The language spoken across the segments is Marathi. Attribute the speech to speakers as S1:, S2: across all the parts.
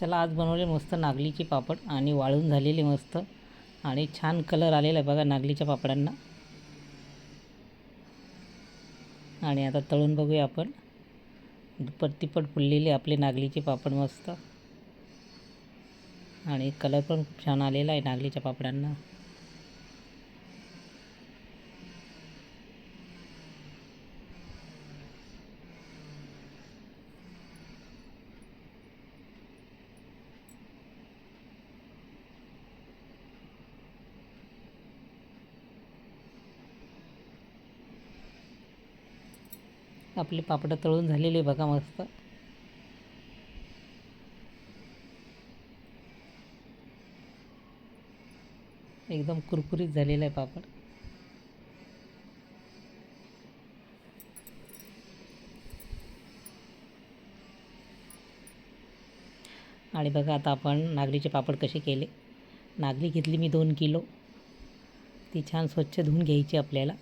S1: चला आज बनवले मस्त नागलीचे पापड आणि वाळून झालेले मस्त. आणि छान कलर आलेला आहे बघा नागलीच्या पापडांना. आणि आता तळून बघूया आपण. दुप्पट तिप्पट फुललेले आपले नागलीचे पापड मस्त. आणि कलर पण खूप छान आलेला आहे नागलीच्या पापडांना. आपले पापड तळून झालेले बघा मस्त. एकदम कुरकुरीत झालेला आहे पापड. आणि बघा आता आपण नागलीचे पापड कसे केले. नागली घेतली मी दोन किलो. ती छान स्वच्छ धुवून घ्यायची आपल्याला.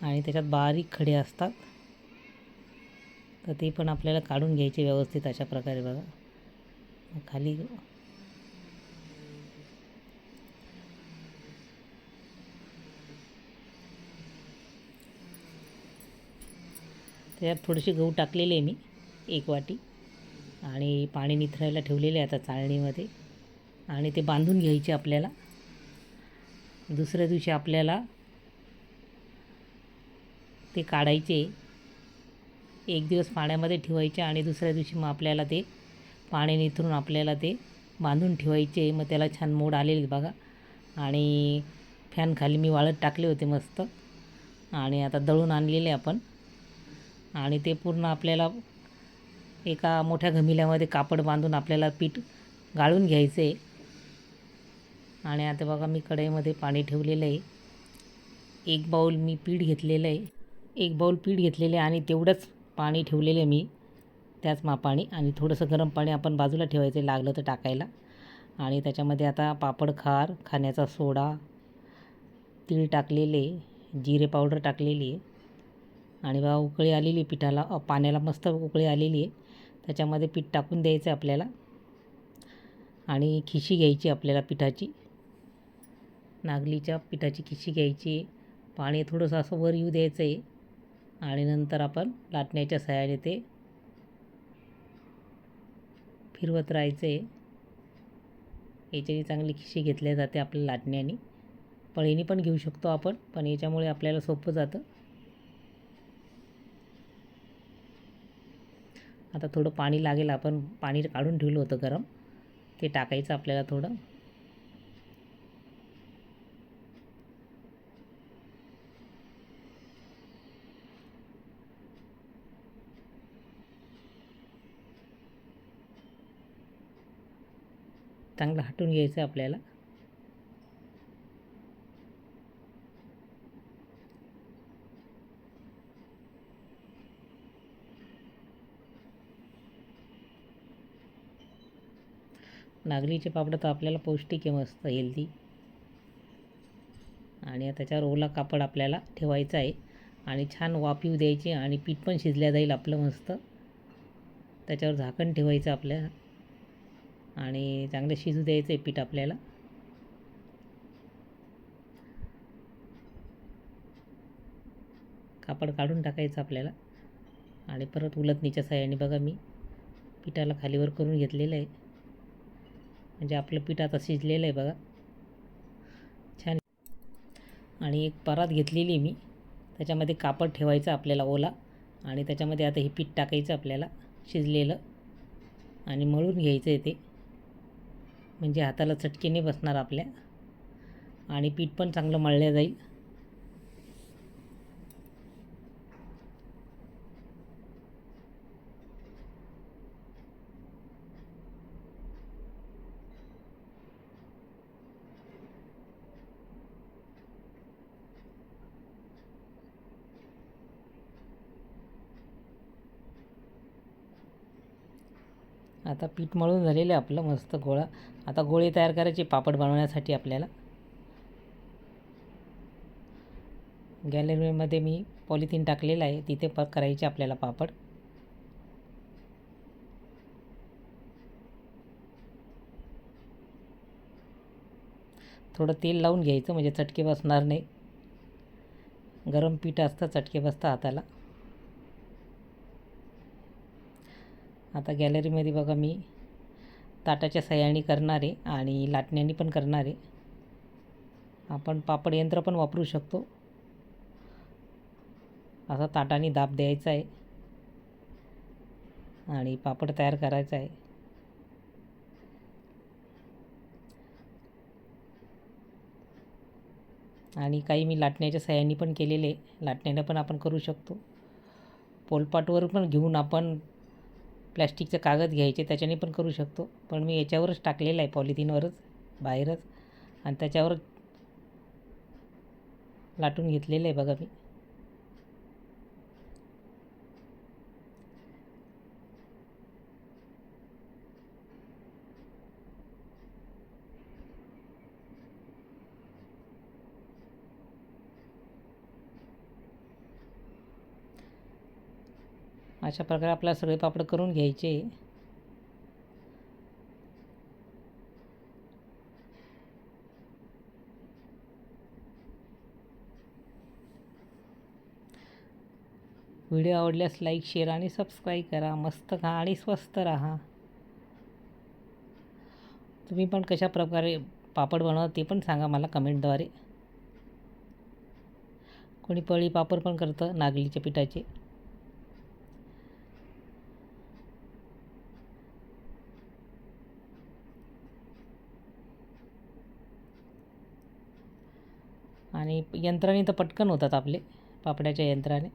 S1: आणि त्याच्यात बारीक खडे असतात. तर ते पण आपल्याला काढून घ्यायचे व्यवस्थित अशा प्रकारे बघा. खाली त्याच्यात थोडेसे गहू टाकलेले आहे मी एक वाटी. आणि पाणी निथरायला ठेवलेले आहे आता चाळणीमध्ये. आणि ते बांधून घ्यायचे आपल्याला. दुसऱ्या दिवशी आपल्याला ते काढायचे. एक दिवस पाण्यामध्ये ठेवायचे आणि दुसऱ्या दिवशी मग आपल्याला ते पाणी निथरून आपल्याला ते बांधून ठेवायचे. मग त्याला छान मोड आलेले बघा. आणि फॅन खाली मी वाळत टाकले होते मस्त. आणि आता दळून आणलेले आपण. आणि ते पूर्ण आपल्याला एका मोठ्या घमिल्यामध्ये कापड बांधून आपल्याला पीठ गाळून घ्यायचं. आहे आणि आता बघा मी कढईमध्ये पाणी ठेवलेलं आहे. एक बाऊल मी पीठ घेतलेलं आहे. एक बाऊल पीठ घेतलेले आहे आणि तेवढंच पाणी ठेवलेले मी. त्याच मापाने आणि थोडंसं गरम पाणी आपण बाजूला ठेवायचं आहे लागलं तर टाकायला. आणि त्याच्यामध्ये आता पापड खार खाण्याचा सोडा तीळ टाकलेले जिरे पावडर टाकलेली आहे. आणि बा उकळी आलेली आहे पिठाला पाण्याला मस्त उकळी आलेली आहे. त्याच्यामध्ये पीठ टाकून द्यायचं आहे आपल्याला. आणि खिशी घ्यायची आपल्याला पिठाची. नागलीच्या पिठाची खिशी घ्यायची पाणी थोडंसं असं वर येऊ द्यायचं आहे. आणि नंतर आपण लाटण्याच्या सहाय्याने ते फिरवत राहायचे. याच्याने चांगली खिशी घेतल्या जाते आपल्या लाटण्याने. पळीने पण घेऊ शकतो आपण पण याच्यामुळे आपल्याला सोपं जातं. आता थोडं पाणी लागेल आपण पाणी काढून ठेवलं होतं गरम. ते टाकायचं आपल्याला थोडं. चांगलं हटून घ्यायचं आपल्याला. नागलीचे पापड तर आपल्याला पौष्टिक आहे मस्त हेल्दी आणि त्याच्यावर ओला कापड आपल्याला ठेवायचा आहे. आणि छान वाफ येऊ द्यायची आणि पीठ पण शिजल्या जाईल आपलं मस्त. त्याच्यावर झाकण ठेवायचं आपल्या आणि चांगलं शिजू द्यायचं आहे पीठ आपल्याला. कापड काढून टाकायचं आपल्याला. आणि परत उलटणीच्या साह्याने बघा मी पिठाला खालीवर करून घेतलेलं आहे. म्हणजे आपलं पीठ आता शिजलेलं आहे बघा. छान. आणि एक परात घेतलेली मी. त्याच्यामध्ये कापड ठेवायचं आपल्याला ओला. आणि त्याच्यामध्ये आता हे पीठ टाकायचं आपल्याला शिजलेलं. आणि मळून घ्यायचं आहे ते. म्हणजे हाताला चटके नाही बसणार आपल्या. आणि पीठ पण चांगलं मळलं जाईल. आता पीठ मळून झालेलं आहे आपलं मस्त गोळा. आता गोळे तयार करायचे पापड बनवण्यासाठी आपल्याला. गॅलरीमध्ये मी पॉलिथिन टाकलेलं आहे तिथे प करायचे आपल्याला पापड. थोडं तेल लावून घ्यायचं म्हणजे चटके बसणार नाही. गरम पीठ असतं चटके बसतं हाताला. आता गॅलरीमध्ये बघा मी ताटाच्या सहाय्याने करणार आहे आणि लाटण्याने पण करणार. आहे आपण पापड यंत्र पण वापरू शकतो. असा ताटाने दाब द्यायचा आहे. आणि पापड तयार करायचा आहे. आणि काही मी लाटण्याच्या सहाय्याने पण केलेले लाटण्यानं पण आपण करू शकतो. पोलपाटवर पण घेऊन आपण प्लॅस्टिकचं कागद घ्यायचे त्याच्याने पण करू शकतो. पण मी याच्यावरच टाकलेलं आहे पॉलिथिनवरच बाहेरच. आणि त्याच्यावर लाटून घेतलेलं आहे बघा मी. अशा प्रकारे आपल्याला सगळे पापड करून घ्यायचे. व्हिडिओ आवडल्यास लाईक शेअर आणि सबस्क्राईब करा. मस्त खा आणि स्वस्त राहा. तुम्ही पण कशा प्रकारे पापड बनवा ते पण सांगा मला कमेंटद्वारे. कोणी पळी पापड पण करतं नागलीच्या पिठाचे. आणि यंत्राने तर पटकन होतात आपले पापड्याच्या यंत्राने.